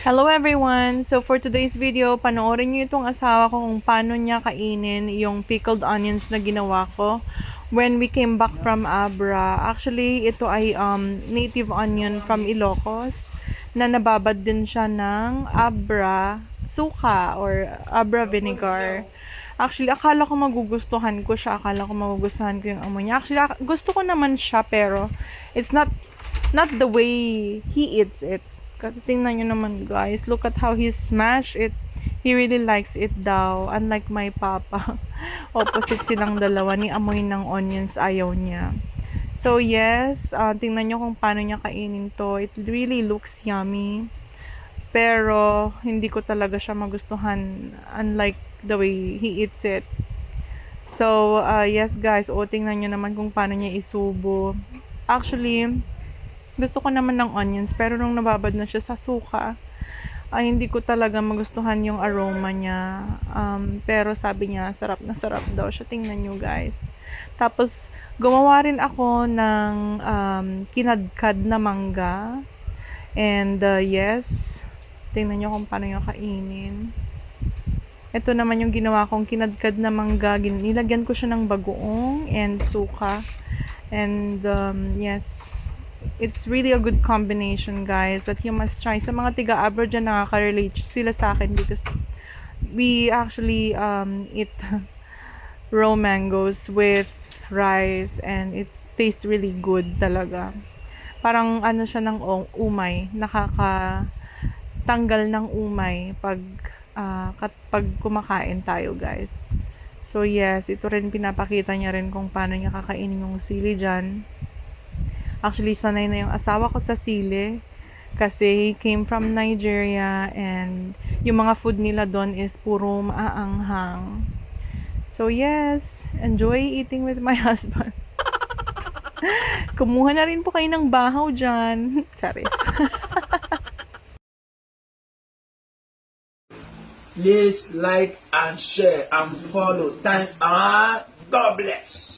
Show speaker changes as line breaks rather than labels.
Hello everyone! So for today's video, panoorin niyo itong asawa ko kung paano niya kainin yung pickled onions na ginawa ko when we came back from Abra. Actually, ito ay um, native onion from Ilocos na nababad din siya ng Abra suka or Abra vinegar. Actually, akala ko magugustuhan ko siya. Akala ko magugustuhan ko yung amoy niya. Actually, ak- gusto ko naman siya pero it's not not the way he eats it. Kasi tingnan nyo naman guys, look at how he smash it. He really likes it daw. Unlike my papa. Opposite silang dalawa. Ni amoy ng onions, ayaw niya. So yes, uh, tingnan nyo kung paano niya kainin to. It really looks yummy. Pero, hindi ko talaga siya magustuhan. Unlike the way he eats it. So, uh, yes guys, o tingnan nyo naman kung paano niya isubo. Actually, gusto ko naman ng onions, pero nung nababad na siya sa suka, ay hindi ko talaga magustuhan yung aroma niya. Um, pero sabi niya, sarap na sarap daw siya. Tingnan nyo guys. Tapos, gumawa rin ako ng um, kinadkad na mangga. And uh, yes, tingnan nyo kung paano yung kainin. Ito naman yung ginawa kong kinadkad na mangga. Nilagyan ko siya ng bagoong and suka. And um, yes, it's really a good combination, guys, that you must try. Sa mga tiga-Abra dyan, nakaka-relate sila sa akin because we actually um, eat raw mangoes with rice and it tastes really good talaga. Parang ano siya ng umay, nakaka tanggal ng umay pag kat, pag kumakain tayo, guys. So yes, ito rin pinapakita niya rin kung paano niya kakainin yung sili dyan. Actually, sanay na yung asawa ko sa sili. Kasi he came from Nigeria and yung mga food nila doon is puro maaanghang. So yes, enjoy eating with my husband. Kumuha na rin po kayo ng bahaw dyan. Charis.
Please like and share and follow. Thanks and God bless.